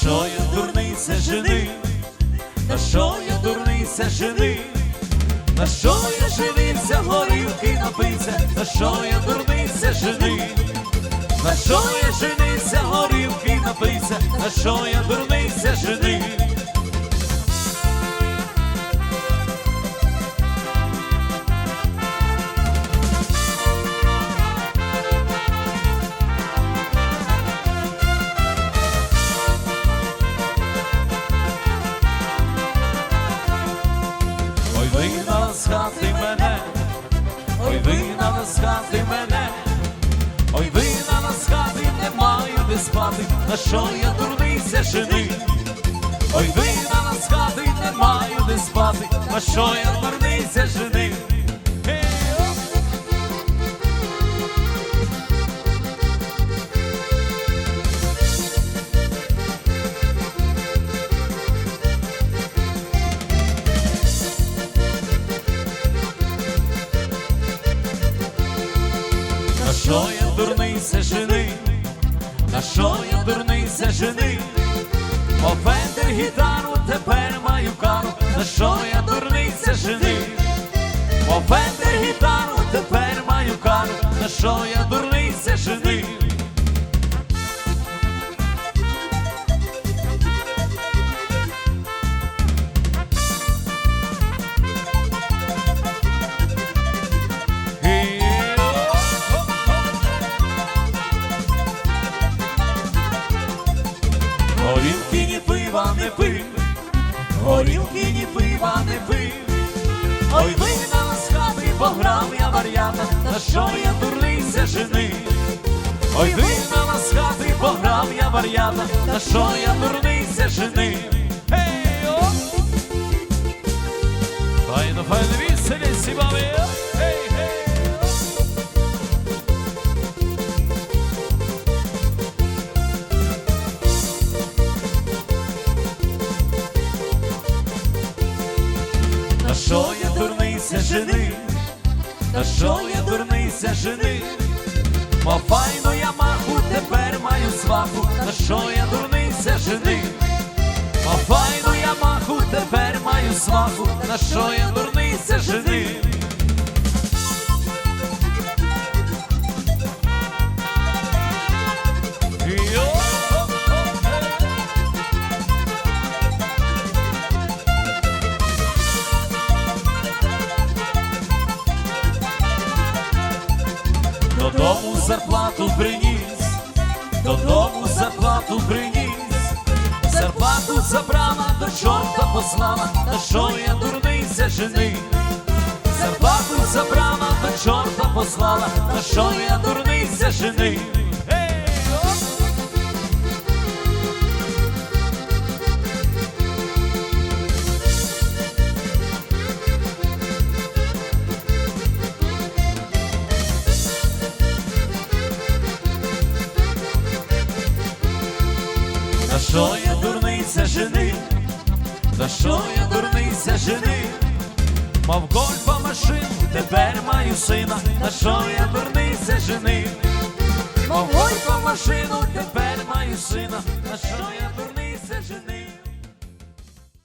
що я дурний се жени, на що я дурний се жени, на що я женився, горілки напився, на що я дурний се жени, на що я женився, горілки напився, на що я дурний се жени. Вигнала з хати мене, ой, вигнала з хати мене, ой, вигнала з хати, не маю де спати, на що я дурниця жени. Ой, вигнала з хати, не маю де спати, на що я дурниця На що я дурний се жени? На що я дурний се жени? Офендер гітару, тепер маю кару, на що я дурний се жени? Офендер гітару, тепер маю кару, на що я дурний не пив, горілки ні пива не пив. Ой, ви на хати, пограв я вар'ята, на що я дурниця жени. Ой, ви на хати, пограв я вар'ята, на що я дурниця дурниця жени? На що я дурниця жени? Мов файну я маху, тепер маю сваху, на що я дурнися, жени? Мов файну я маху, тепер маю сваху, на що я дурнися, жени? Зарплату приніс, додому зарплату приніс, зарплату забрала, до чорта послала, на що я дурниця жени. Зарплату забрала, до чорта послала, на що я дурниця жени. Що я дурниця жени? За що я дурниця жени? Мав гольфа машину, тепер маю сина, на що я дурниця жени? Мав гольфа машину, тепер маю сина, на що я дурниця жени?